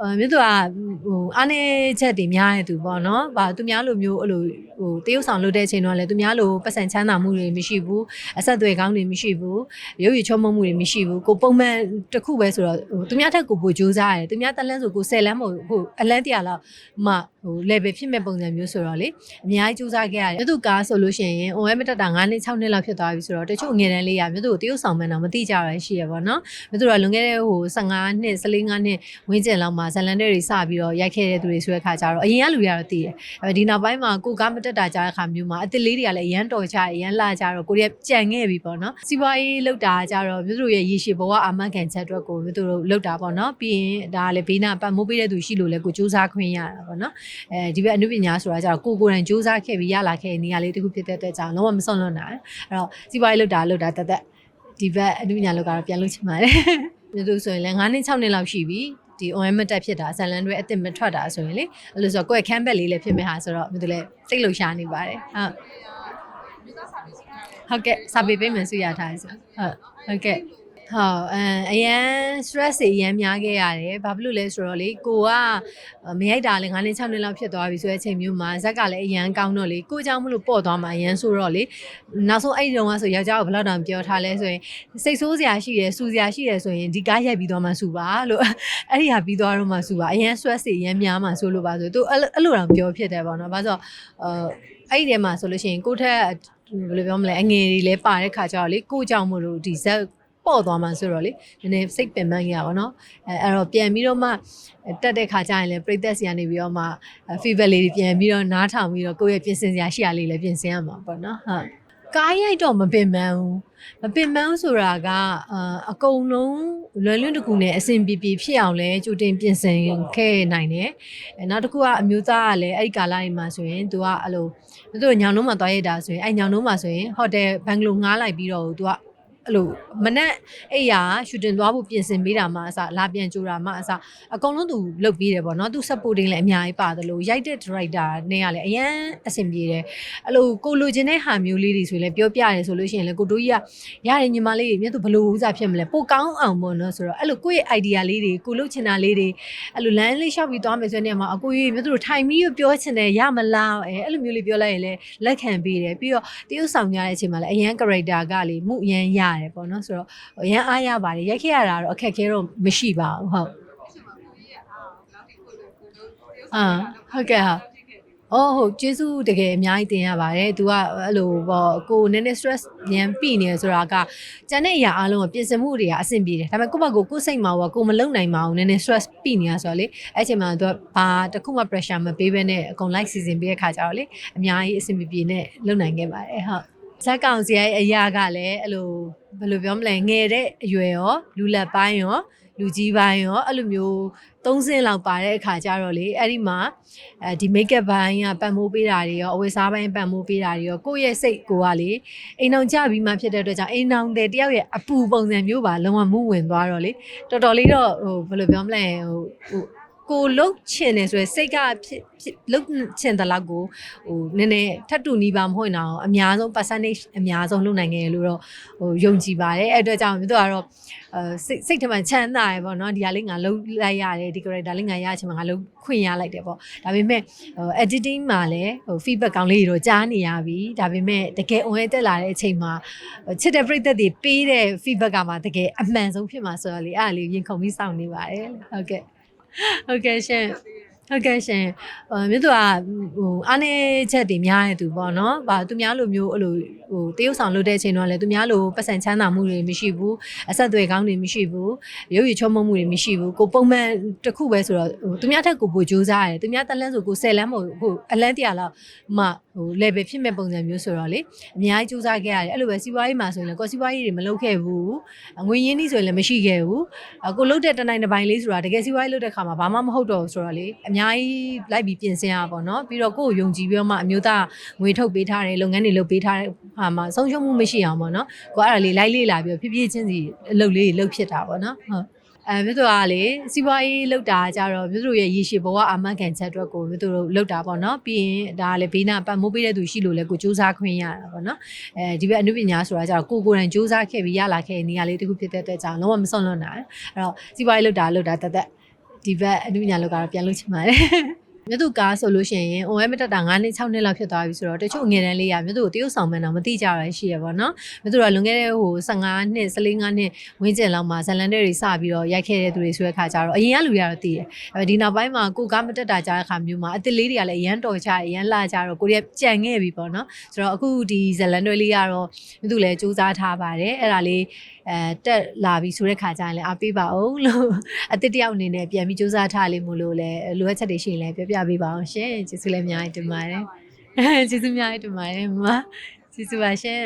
အဲမြို့သူကဟိုအားနေချက်တွေများတဲ့သူပေါ့နော်။ဗာသူများလိုမျိုးအဲ့လို ဟိုတရုပ်ဆောင်လုပ်တဲ့အချိန်တော့လည်းသူများလိုပတ်စံချမ်းသာမှုတွေမရှိဘူး။အဆက်အသွယ်ကောင်းတွေမရှိဘူး။ရုပ်ရည်ချောမုံမှုတွေမရှိဘူး။ကိုပုံမှန်တစ်ခုပဲဆိုတော့ဟိုသူများထက်ကိုပိုကြိုးစားရတယ်။သူများတက်လန်းဆိုကို10လန်းမဟုတ်ဟိုအလန်းတရာလောက်မှဟို level ဖြစ်မဲ့ပုံစံမျိုးဆိုတော့လေအများကြီးကြိုးစားခဲ့ရတယ်။မြို့သူကားဆိုလို့ရှိရင် OM မတက်တာ9နှစ်6နှစ်လောက်ဖြစ်သွားပြီဆိုတော့တချို့ငယ်တန်းလေးရမြို့သူကိုတရုပ်ဆောင်မှန်းတော့မသိကြရရှိရပါတော့။မြို့သူကလွန်ခဲ့တဲ့ဟို15နှစ်14 5နှစ်ဝင်းကျင်လောက်မှာဇလန်တဲ့တွေစပြီးတော့ရိုက်ခဲ့တဲ့သူတွေဆိုတဲ့ခါကျတော့အရင်ကလူတွေကတော့သိတယ်။အဲဒီနောက်ပိုင်းမှာကိုကားမတက်တာကြားတဲ့ခါမျိုးမှာအစ်စ်လေးတွေကလည်းအရန်တော်ကြအရန်လာကြတော့ကိုရီးယားကြံခဲ့ပြီပေါ့နော်။စီးပွားရေးလောက်တာကြတော့မြို့သူရဲ့ရေရှည်ဘဝအာမခံချက်အတွက်ကိုမြို့သူတို့လောက်တာပေါ့နော်။ပြီးရင်ဒါကလည်းဘေးနာပတ်မိုးပေးတဲ့သူရှိလို့လည်းကိုစူးစမ်းခွင့်ရတာပေါ့နော်။အဲဒီဘက်အနုပညာဆိုတာကြတော့ကိုကိုယ်တိုင်စူးစမ်းခဲ့ပြီးရလာခဲ့တဲ့နေရာလေးတစ်ခုဖြစ်တဲ့အတွက်ကြောင့်လုံးဝမစွန့်လွတ်နိုင်။အဲ့တော့စီးပွားရေးလောက်တာလောက်တာတသက်ဒီဘက်အနုပညာလောက်ကတော့ပြန်လုပ်ချင်ပါတယ်။မြို့သူဆိုရင်လည်း9နှစ်6နှစ်လောက်ရှိပြီ။ ဒီ OM မတက်ဖြစ်တာဇလန်တွေအစ်စ်မထွက်တာဆိုရင်လေအဲ့လိုဆိုတော့ကိုယ့်ခမ်းဘက်လေးလည်းဖြစ်မဲ့ဟာဆိုတော့မြို့သူလည်းစိတ်လှုပ်ရှားနေပါတယ်ဟုတ်ဟုတ်ကဲ့စာပေပေးမယ်ဆိုရထားတယ်ဆိုဟုတ်ဟုတ်ကဲ့ ဟုတ်အမ်အရန် stress တွေအရန်များခဲ့ရတယ်ဘာဖြစ်လို့လဲဆိုတော့လေကိုကမရိုက်တာလည်း9နှစ်6နှစ်လောက်ဖြစ်သွားပြီဆိုတဲ့အချိန်မျိုးမှာဇက်ကလည်းအရန်ကောင်းတော့လေကိုကြောင့်မလို့ပေါ့သွားမှာအရန်ဆိုတော့လေနောက်ဆုံးအဲ့ဒီတုန်းကဆိုယောက်ျားကိုဘယ်လောက်တောင်ပြောထားလဲဆိုရင်စိတ်ဆိုးစရာရှိတယ်စူစရာရှိတယ်ဆိုရင်ဒီကားရိုက်ပြီးသွားမှစူပါလို့အဲ့ဒီဟာပြီးသွားတော့မှစူပါအရန် stress တွေအရန်များမှဆိုလို့ပါဆိုသူအဲ့လိုအဲ့လိုတောင်ပြောဖြစ်တယ်ပေါ့နော်ဘာလို့ဆိုအဲ့ဒီထဲမှာဆိုလို့ရှိရင်ကိုထက်ဘယ်လိုပြောမလဲအငယ်တွေလည်းပါတဲ့ခါကျတော့လေကိုကြောင့်မလို့ဒီဇက် ပေါ့သွားမှဆိုတော့လေနည်းနည်းစိတ်ပင်ပန်းကြီးရပါတော့အဲအဲ့တော့ပြန်ပြီးတော့မှတက်တဲ့ခါကျရင်လည်းပြိသက်စီကနေပြီးတော့မှ fever လေးတွေပြန်ပြီးတော့နားထောင်ပြီးတော့ကိုယ့်ရဲ့ပြင်ဆင်စရာရှိရလေးလည်းပြင်ဆင်ရမှာပေါ့နော်ဟုတ်ကားရိုက်တော့မပင်ပန်းဘူးမပင်ပန်းဆိုတာကအအကုန်လုံးလွယ်လွန်းတကူနဲ့အဆင်ပြေပြေဖြစ်အောင်လဲကြိုတင်ပြင်ဆင်ခဲ့နိုင်တယ်အဲနောက်တစ်ခုကအမျိုးသားကလည်းအဲ့ဒီကာလတွေမှာဆိုရင်သူကအဲ့လိုသူတို့ညောင်လုံးမှာသွားရိုက်တာဆိုရင်အဲ့ညောင်လုံးမှာဆိုရင်ဟိုတယ်ဘန်ဂလိုငားလိုက်ပြီးတော့သူက အဲ့လိုမနဲ့အဲ့ရရှူတင်သွားဖို့ပြင်ဆင်ပေးတာမှအစလာပြန်ကြိုတာမှအစအကုန်လုံးသူလုပ်ပြီးတယ်ပေါ့နော်သူ supporting လည်းအများကြီးပါတယ်လို့ရိုက်တဲ့ director နဲ့ကလည်းအရန်အဆင်ပြေတယ်အဲ့လိုကိုလိုချင်တဲ့ဟာမျိုးလေးတွေဆိုရင်လည်းပြောပြရတယ်ဆိုလို့ရှိရင်လည်းကိုတို့ကြီးကရတယ်ညီမလေးမြတ်သူဘလို့ဥစားဖြစ်မလဲပိုကောင်းအောင်ပေါ့နော်ဆိုတော့အဲ့လိုကိုယ့်ရဲ့ idea လေးတွေကိုလုပ်ချင်တာလေးတွေအဲ့လိုလမ်းလေးလျှောက်ပြီးသွားမယ်ဆိုတဲ့နေရာမှာအကိုကြီးမြတ်သူတို့ထိုင်ပြီးပြောချင်တယ်ရမလားအဲအဲ့လိုမျိုးလေးပြောလိုက်ရင်လည်းလက်ခံပေးတယ်ပြီးတော့တရုပ်ဆောင်ကြတဲ့အချိန်မှာလည်းအရန် character ကလေမှုအရန်ရတယ်ပေါ့နော်ဆိုတော့အရန်အားရပါတယ်ရိုက်ခဲ့ရတာတော့အခက်ခဲတော့မရှိပါဘူးဟုတ်အာဟုတ်ကဲ့ဟာအော်ဟုတ်ကျေးဇူးတကယ်အများကြီးတင်ရပါတယ်။ तू ကအဲ့လိုပေါ့ကိုနည်းနည်း stress ညံပြီနေဆိုတာကကျန်တဲ့အရာအားလုံးကပြင်ဆင်မှုတွေကအဆင်ပြေတယ်။ဒါပေမဲ့ကိုယ့်ဘက်ကိုကိုယ်စိတ်မှာကကိုမလုံနိုင်ပါဘူး။နည်းနည်း stress ပြီနေရဆိုတော့လေအဲ့ချိန်မှာ तू ကဘာတစ်ခုမှ pressure မပေးဘဲနဲ့အကုန် like season ပေးတဲ့ခါကျတော့လေအများကြီးအဆင်ပြေပြေနဲ့လုံနိုင်ခဲ့ပါတယ်ဟုတ်။ ဇက်ကောင်စီရဲ့အရာကလည်းအဲ့လိုဘယ်လိုပြောမလဲငယ်တဲ့အရွယ်ရောလူလက်ပိုင်းရောလူကြီးပိုင်းရောအဲ့လိုမျိုးသုံးစင်းလောက်ပါတဲ့အခါကျတော့လေအဲ့ဒီမှာအဲဒီ make up ဘိုင်းကပတ်မိုးပေးတာတွေရောအဝတ်စားပိုင်းပတ်မိုးပေးတာတွေရောကိုယ့်ရဲ့စိတ်ကိုကလေအိမ်အောင်ကြပြီးမှဖြစ်တဲ့အတွက်ကြောင့်အိမ်အောင်တဲ့တယောက်ရဲ့အပူပုံစံမျိုးပါလုံးဝမှုဝင်သွားတော့လေတော်တော်လေးတော့ဟိုဘယ်လိုပြောမလဲဟိုဟို ကိုလှုပ်ချင်တယ်ဆိုရယ်စိတ်ကဖြစ်ဖြစ်လှုပ်ချင်တဲ့လောက်ကိုဟိုနည်းနည်းထပ်တူနီးပါမဟုတ်တော့အများဆုံး percentage အများဆုံးလှုပ်နိုင်ခဲ့လို့တော့ဟိုယုံကြည်ပါတယ်အဲ့အတွက်ကြောင့်မြို့တော့ကတော့အဲစိတ်စိတ်ထဲမှာချမ်းသာရယ်ပေါ့နော်ဒီဟာလေးငါလှုပ်လိုက်ရတယ်ဒီ character လေးငါရချင်မှာငါလှုပ်ခွင့်ရလိုက်တယ်ပေါ့ဒါပေမဲ့ဟို editing မှာလည်းဟို feedback ကောင်းလေးတွေတော့ကြားနေရပြီဒါပေမဲ့တကယ် on တက်လာတဲ့အချိန်မှာချစ်တဲ့ပရိသတ်တွေပေးတဲ့ feedback ကမှတကယ်အမှန်ဆုံးဖြစ်မှာဆိုတော့လေအဲ့ဒါလေးရင်ခုန်ပြီးစောင့်နေပါတယ်ဟုတ်ကဲ့ ဟုတ်ကဲ့ရှင် ဟုတ်ကဲ့ရှင်ဟိုမြို့သူကဟိုအားနေချက်တွေများတဲ့သူပေါ့နော်။ဗာသူများလိုမျိုးအဲ့လိုဟိုတရုပ်ဆောင်လုပ်တဲ့အချိန်တော့လည်းသူများလိုပတ်စံချမ်းသာမှုတွေမရှိဘူး။အဆက်အသွယ်ကောင်းတွေမရှိဘူး။ရုပ်ရည်ချောမုံမှုတွေမရှိဘူး။ကိုပုံမှန်တစ်ခုပဲဆိုတော့ဟိုသူများထက်ကိုပိုကြိုးစားရတယ်။သူများတက်လန်းဆိုကို10လန်းမဟုတ်ဟိုအလန်းတရာလောက်မှဟို level ဖြစ်မဲ့ပုံစံမျိုးဆိုတော့လေအများကြီးကြိုးစားခဲ့ရတယ်။အဲ့လိုပဲစီးပွားရေးမှာဆိုရင်လည်းကိုစီးပွားရေးတွေမလုပ်ခဲ့ဘူး။ငွေရင်းနှီးဆိုရင်လည်းမရှိခဲ့ဘူး။ကိုလုပ်တဲ့တနိုင်တစ်ပိုင်းလေးဆိုတာတကယ်စီးပွားရေးလုပ်တဲ့ခါမှာဘာမှမဟုတ်တော့ဘူးဆိုတော့လေအများကြီးလိုက်ပြီးပြင်ဆင်ရပါတော့ပြီးတော့ကိုယ့်ကိုယုံကြည်ပြီးတော့မှအမျိုးသားငွေထုတ်ပေးထားတယ်လုပ်ငန်းတွေလုပ်ပေးထားတဲ့ဟာမှာဆုံးရှုံးမှုမရှိအောင်ပေါ့နော်ကိုအဲ့ဒါလေးလိုက်လေးလာပြီးတော့ဖြည်းဖြည်းချင်းစီအလုပ်လေးလှုပ်ဖြစ်တာပေါ့နော်ဟုတ်အဲမြို့သူကလေစီးပွားရေးလောက်တာကြတော့မြို့သူရဲ့ရေရှည်ဘဝအာမခံချက်အတွက်ကိုမြို့သူတို့လောက်တာပေါ့နော်ပြီးရင်ဒါကလေဘေးနာပတ်မိုးပေးတဲ့သူရှိလို့လေကိုစူးစမ်းခွင့်ရတာပေါ့နော်အဲဒီဘက်အနုပညာဆိုတာကြတော့ကိုကိုယ်တိုင်စူးစမ်းခဲ့ပြီးရလာခဲ့တဲ့နေရာလေးတစ်ခုဖြစ်တဲ့အတွက်ကြောင့်လုံးဝမစွန့်လွတ်နိုင်အဲ့တော့စီးပွားရေးလောက်တာလောက်တာတသက် ဒီဘက်အနုညာလောက်ကတော့ပြန်လို့ချင်ပါတယ် မြတ်သူကားဆိုလို့ရှိရင် OM တက်တာ9နှစ်6နှစ်လောက်ဖြစ်သွားပြီဆိုတော့တချို့ငယ်တန်းလေးကမြတ်သူကိုတရုတ်ဆောင်မှန်းတော့မသိကြရရှိရပါတော့မြတ်သူကလွန်ခဲ့တဲ့ဟို15နှစ်14 5နှစ်ဝင်းကျင်လောက်မှာဇလန်တဲ့တွေစပြီးတော့ရိုက်ခဲ့တဲ့သူတွေဆိုတဲ့ခါကျတော့အရင်ကလူတွေကတော့သိတယ်အဲဒီနောက်ပိုင်းမှာကိုကားမတက်တာကြားတဲ့ခါမျိုးမှာအစ်စ်လေးတွေကလည်းအရန်တော်ကြအရန်လာကြတော့ကိုရီးယားကြံခဲ့ပြီပေါ့နော်ဆိုတော့အခုဒီဇလန်တွေလေးကတော့မြတ်သူလည်းစူးစမ်းထားပါတယ်အဲ့ဒါလေးအဲတက်လာပြီဆိုတဲ့ခါကျရင်လည်းအားပေးပါအောင်လို့အစ်စ်တယောက်အနေနဲ့ပြန်ပြီးစူးစမ်းထားလိမ့်မို့လို့လည်းလိုအပ်ချက်တွေရှိရင်လည်းပြောပြပေးပါအောင်ရှင်ကျေးဇူးလည်းအများကြီးတင်ပါတယ်ကျေးဇူးအများကြီးတင်ပါတယ်မမကျေးဇူးပါရှင်